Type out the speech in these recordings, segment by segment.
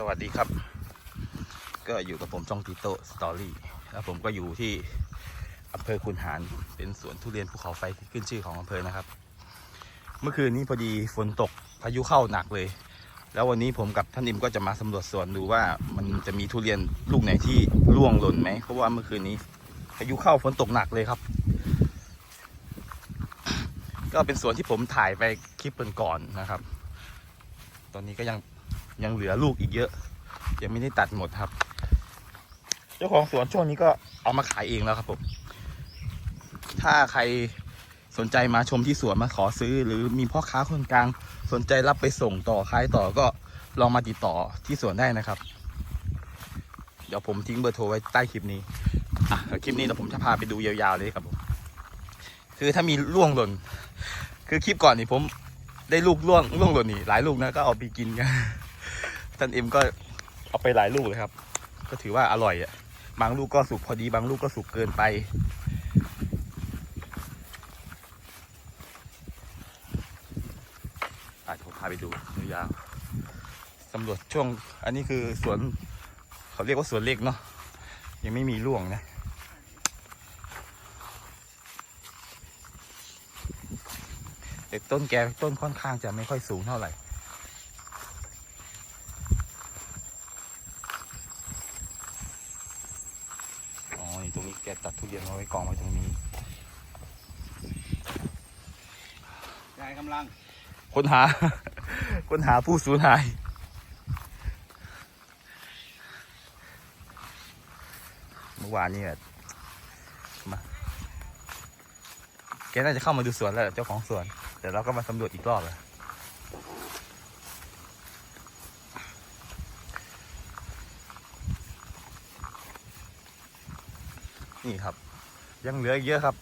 สวัสดีครับ ก็อยู่กับผมจ้องติโตสตอรี่แล้วผมก็อยู่ที่อำเภอคุนหารเป็นสวนทุเรียนภูเขาไฟที่ขึ้นชื่อของอำเภอนะครับ เมื่อคืนนี้พอดีฝนตกพายุเข้าหนักเลย แล้ววันนี้ผมกับท่านอิมก็จะมาสำรวจสวนดูว่ามันจะมีทุเรียนลูกไหนที่ร่วงหล่นไหมเพราะว่าเมื่อคืนนี้พายุเข้าฝนตกหนักเลยครับ ก็เป็นสวนที่ผมถ่ายไปคลิปก่อนๆนะครับ ตอนนี้ก็ยัง ยังเหลือลูกอีกเยอะ ยังไม่ได้ตัดหมดครับ เจ้าของสวนช่วงนี้ก็เอามาขายเองแล้วครับผมถ้าใครสนใจมาชมที่สวนมาขอซื้อ หรือมีพ่อค้าคนกลางสนใจรับไปส่งต่อขายต่อก็ลองมาติดต่อที่สวนได้นะครับ เดี๋ยวผมทิ้งเบอร์โทรไว้ใต้คลิปนี้อะคลิปนี้เดี๋ยวผมจะพาไปดูยาวๆเลยครับผมคือถ้ามีร่วงหล่น คือคลิปก่อนนี่ผมได้ลูกร่วงร่วงหล่นนี่หลายลูกนะก็เอาไปกินกัน ท่านเอ็มก็เอาไปหลายลูกเลยครับ ก็ถือว่าอร่อยอะบางลูกก็สุกพอดีบางลูกก็สุกเกินไป อาจจะพาไปดูยาวสำรวจช่วง อันนี้คือสวนเขาเรียกว่าสวนเล็กเนาะยังไม่มีร่วงนะแต่ต้นแกต้นค่อนข้างจะไม่ค่อยสูงเท่าไหร่ อ๋อ นี่ตรงนี้แกตัดทุ เรียนมาไว้กองไว้ตรงนี้ยายกำลัง ค้นหา ค้นหาผู้สูญหาย เมื่อวานนี่แบบมาแกน่าจะเข้ามาดูสวนแล้วเจ้าของสวน แต่เราก็มาสำรวจอีกรอบเลยนี่ครับ ยังเหลืออีกเยอะครับ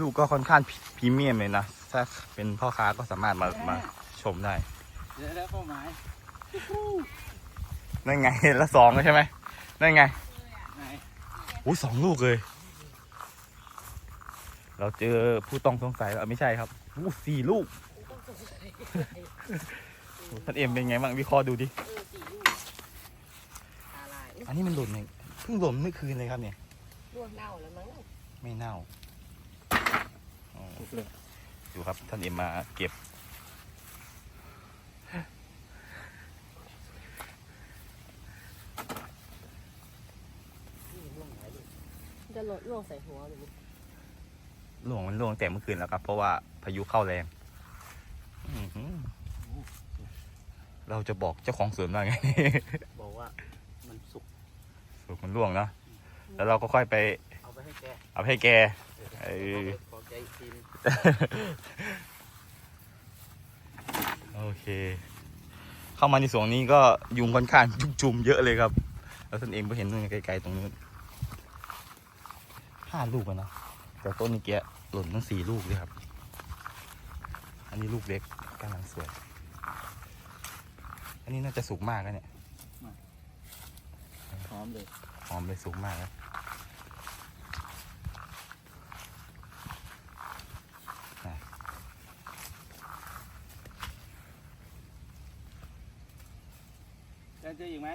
ลูกก็ค่อนข้างพรีเมียมเลยนะถ้าเป็นพ่อค้าก็สามารถมามาชมได้เดี๋ยวแล้วเป้าหมายนั่นไงเห็นละสองแล้วใช่ไหมนั่นไงไหนอุ้ยสองลูกเลย เราเจอผู้ต้องสงสัยแล้วไม่ใช่ครับอู้สี่ลูกท่านเอ็มเป็นไงบ้างวิเคราะห์ดูดิเออสี่ลูกตาลายอันนี้มันหล่นเองเพิ่งหล่นเมื่อคืนเลยครับเนี่ย ร่วงเน่าแล้วมั้งไม่เน่าอ๋อถูกเลยดูครับท่านเอ็มมาเก็บ จะลดร่วงใส่หัวหรือล่วงมันล่วงแต่เมื่อคืนแล้วครับ เพราะว่าพายุเข้าแรงอื้อหือเราจะบอกเจ้าของสวนว่าไง บอกว่ามันสุกสุกมันล่วงเนาะ แล้วเราก็ค่อยไป เอาไปให้แกเอาไปให้แกเออขอแกอีกทีนึงโอเค เข้ามาในสวนนี้ก็ยุงค่อนข้างจุกจุมเยอะเลยครับ แล้วท่านเองก็เห็นนู่นไกลๆตรงนู้นห้าลูกอะเนาะแต่ต้นนี้แกะหล่นทั้งสี่ลูกเลยครับ อันนี้ลูกเล็กกำลังสวย อันนี้น่าจะสุกมากแล้วเนี่ยหอมเลย หอมเลยสุกมากแล้ วแกเจออีกไหม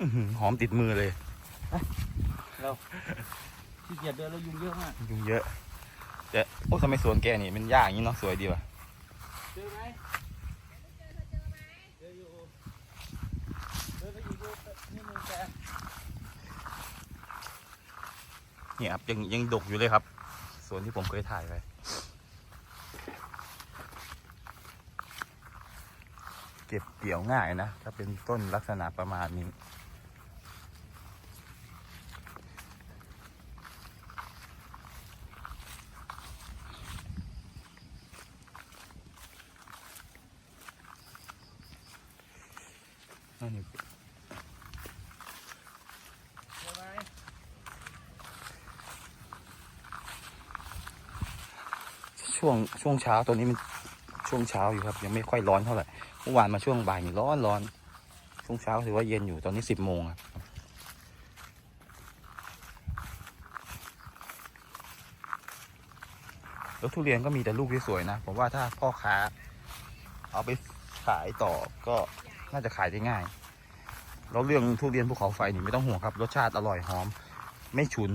อื้อหือหอมติดมือเลยเราขี้เกียจเดินแล้วยุงเยอะมาก ยุงเยอะ แต่โอ้ทำไมสวนแกนี่มันยากอย่างนี้เนาะสวยดีว่ะเจอไหมเจออยู่เดินไปอีกดูนี่มึงแกเนี่ยครับยังยังดกอยู่เลยครับ สวนที่ผมเคยถ่ายไป เก็บเกี่ยวง่ายนะ ถ้าเป็นต้นลักษณะประมาณนี้นั่นอไหมช่วงช่วงเช้าตัวนี้มัน ช่วงเช้าอยู่ครับ ยังไม่ค่อยร้อนเท่าไหร่เมื่อวานมาช่วงบ่ายนี่ร้อนร้อนช่วงเช้าถือว่าเย็นอยู่ตอนนี้สิบโมงครับแล้วทุเรียนก็มีแต่ลูกที่สวยนะ ผมว่าถ้าพ่อค้า เอาไปขายต่อก็น่าจะขายได้ง่าย แล้วเรื่องทุเรียนภูเขาไฟนี่ไม่ต้องห่วงครับ รสชาติอร่อยหอม ไม่ฉุน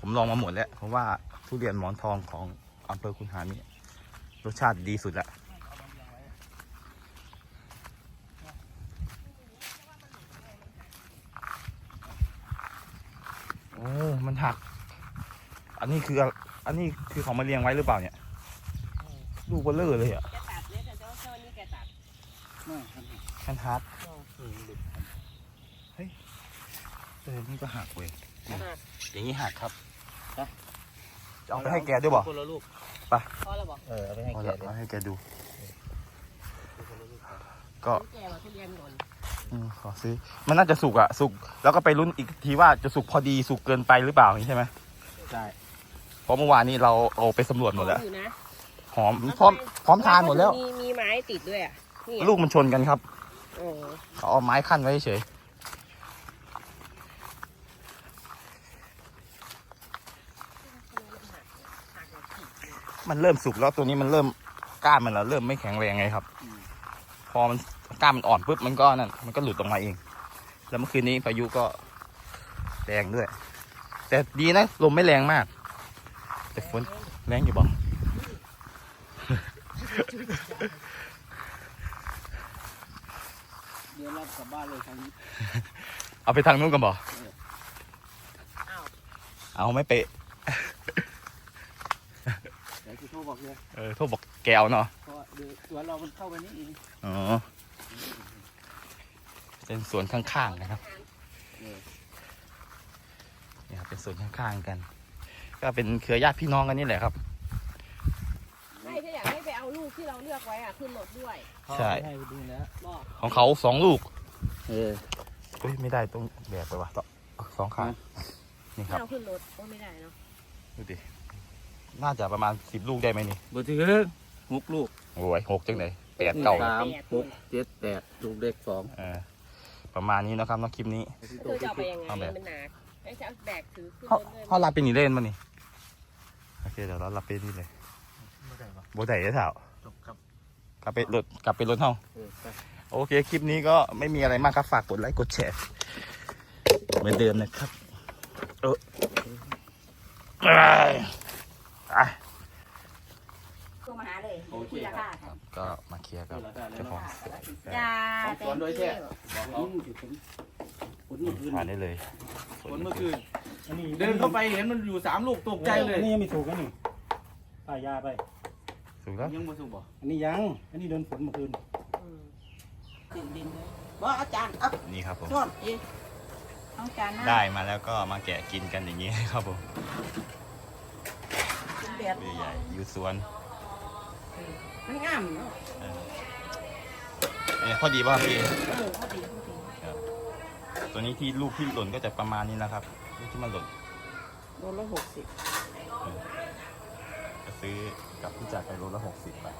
ผมลองมาหมดแล้ว เพราะว่าทุเรียนหมอนทองของอำเภอคุนหานี่ รสชาติดีสุดละโอ้มันหัก อันนี้คือ อันนี้คือเขามาเลี้ยงไว้หรือเปล่าเนี่ย ลูกเบลเลอร์เลยอะแกตัดเนี่ยแต่เจ้าเจ้านี่แกตัดไม่ทันทีแคนฮัทเออหลุดเออนี่ก็หักเว้ยอะอย่างนี้หักครับจะเอาไปให้แกด้วยบ่คนละลูก พอแล้วบอกเออเอาไปให้เอาแกละด้วยเอาให้แกดูคนละลูกก็แกว่าทุเรียนหล่นอืมขอซื้อ มันน่าจะสุกอะสุก แล้วก็ไปลุ้นอีกทีว่าจะสุกพอดีสุกเกินไปหรือเปล่าอย่างนี้ใช่ไหมใช่เพราะเมื่อวานนี้เราเอาไปสำรวจหมดแล้ว อยู่นะหอมพร้อมพร้อมทานหมดแล้ว มีมีไม้ติดด้วยอะนี่ลูกมันชนกันครับ โอ้เขาเอาไม้ขั้นไว้เฉย หักแบบขีดเลย มันเริ่มสุกแล้วตัวนี้มันเริ่มก้านมันแล้วเริ่มไม่แข็งแรงไงครับ พอมันก้านมันอ่อนปุ๊บมันก็นั่นมันก็หลุดออกมาเอง แล้วเมื่อคืนนี้พายุก็แรงด้วย แต่ดีนะลมไม่แรงมาก แต่ฝนแรงอยู่บ่เดี๋ยวเรากลับบ้านเลยทางนี้ เอาไปทางนู้นกันบ่เอาไม่เปะ เดี๋ยวจะโทร บอกเลยเออโทษบอกแกวเนาะเพราะว่าเดี๋ยวสวนเรามันเข้าไปนี่เองอ๋อเป็นสวนข้างๆนะครับเออเนี่ยครับเป็นสวนข้างๆกัน ก็เป็นเครือญาติพี่น้องกันนี่แหละครับ ไม่ถ้าอยากให้ไปเอาลูกที่เราเลือกไว้อะขึ้นรถด้วยใช่ ให้ไปดูนะบอกของเขาสองลูกเออ เฮ้ยไม่ได้ต้องแบกไปว่ะต่อสองขานี่คไม่รับเอาขึ้นรถโอ้ไม่ได้เนาะดูดิ น่าจะประมาณสิบลูกได้ไหมนี่บ่ถึงหกลูกโอ้ยหกจังไหนแปดเก้าสามหกเจ็ดแปดลูกเด็กสองเออประมาณนี้นะครับเน้องคลิปนี้เธอจะเอาไปยังไงเอาแบบมันหนักให้จะเอาแบกถือขึ้นเขารถเลยเขารับเป็นนี่เล่นมานี่โอเคเดี๋ยวเรารับไปนี่เลยไม่ได้ปะโบไดได้เถอะจบครับกลับไปรถกลับไปรถห้องเออไปโอเคคลิปนี้ก็ไม่มีอะไรมากครับฝากกดไลค์กดแชร์เหมือนเดิมนะครับเออ ไปไปโทรมาหาเลยโอเคคุยราครัคาบก็มาเคลียร์กับเจ้าของจ้าของสวนโดยแท้บอกเขาผลเมื่อคืนทานได้เลยผลเมื่อคืนอันนี้เดินเข้าไปเห็นมันอยู่สามลูกตกใจเลยอันนี้ยังไม่ถูกนะนี่ป้ายาไปถูกแล้วยังบ่ถูกบ่อันนี้ยัง อันนี้โดนฝนเมื่อคืนดินดินเลยว่าอาจารย์เอานี่ครับผมส่วนเองเอาจานหน้าได้มาแล้วก็มาแกะกินกันอย่างนี้ครับผมเป็น แบบตัวใหญ่ๆอยู่สวนมันงามเนาะเออเนี่ยพอดีป่ะครับพี่เออพอดีพอดีตัวนี้ที่ลูกที่หล่นก็จะประมาณนี้นะครับลูกที่มันหล่นโลละหกสิบก็ซื้อกับผู้จัดไปโลละหกสิบบาท